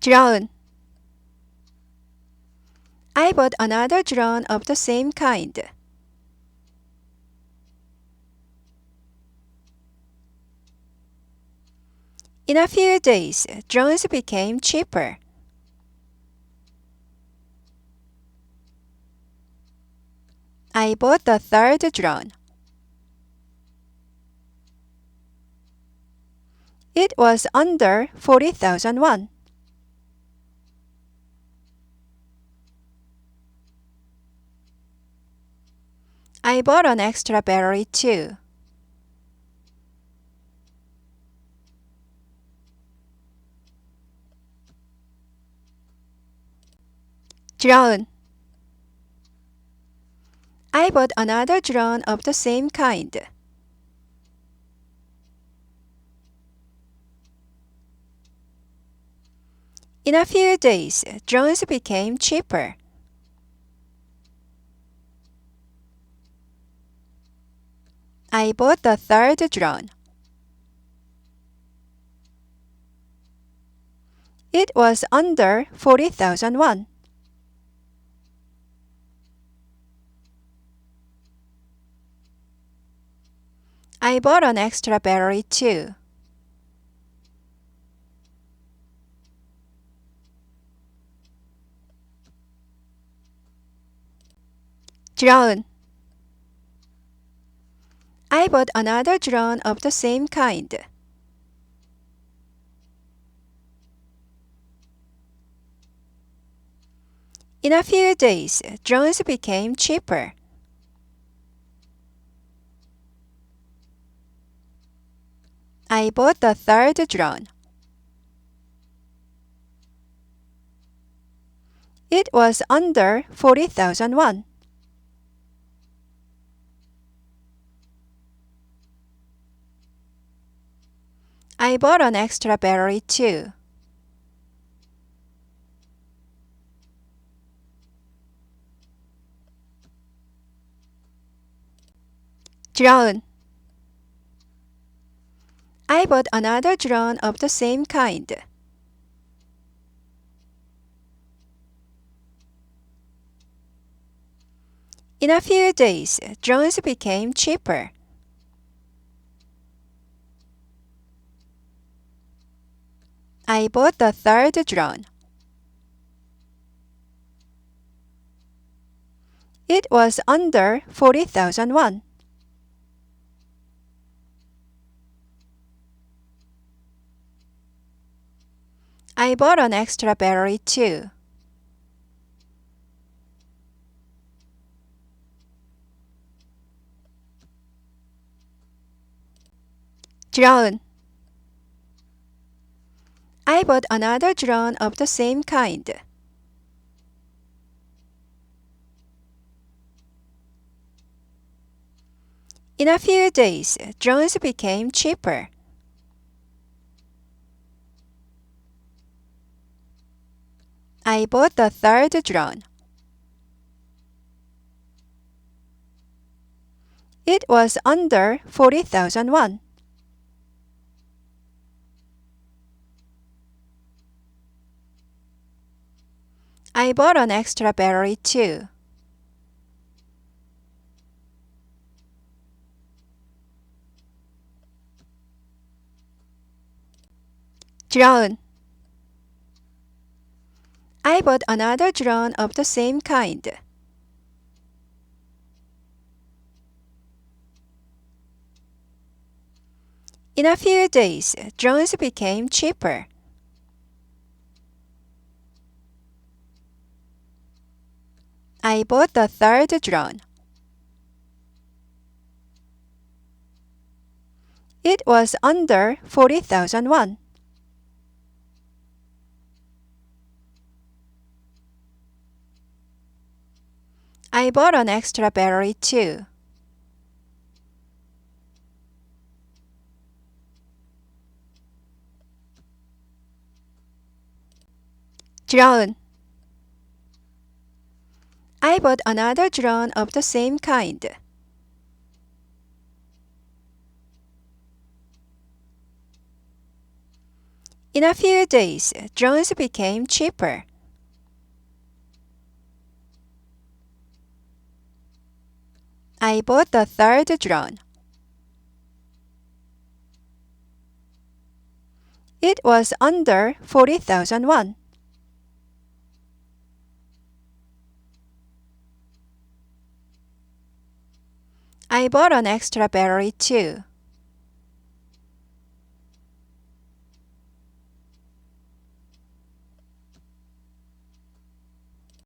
drone. I bought another drone of the same kind. In a few days, drones became cheaper. I bought the third drone. It was under 40,000 won. I bought an extra battery too. drone. I bought another drone of the same kind. In a few days, drones became cheaper. I bought the third drone. It was under 40,000 won. I bought an extra battery too. drone. I bought another drone of the same kind. In a few days, drones became cheaper. I bought the third drone. It was under 40,000 won. I bought an extra battery too. drone. I bought another drone of the same kind. In a few days, drones became cheaper. I bought the third drone. It was under 40,000 won. I bought an extra battery too. drone. I bought another drone of the same kind. In a few days, drones became cheaper. I bought the third drone. It was under 40,000 won. I bought an extra battery too. drone. I bought another drone of the same kind. In a few days, drones became cheaper. I bought the third drone. It was under 40,000 won. I bought an extra battery too. drone. I bought another drone of the same kind. In a few days, drones became cheaper. I bought the third drone. It was under 40,000 won. I bought an extra battery too.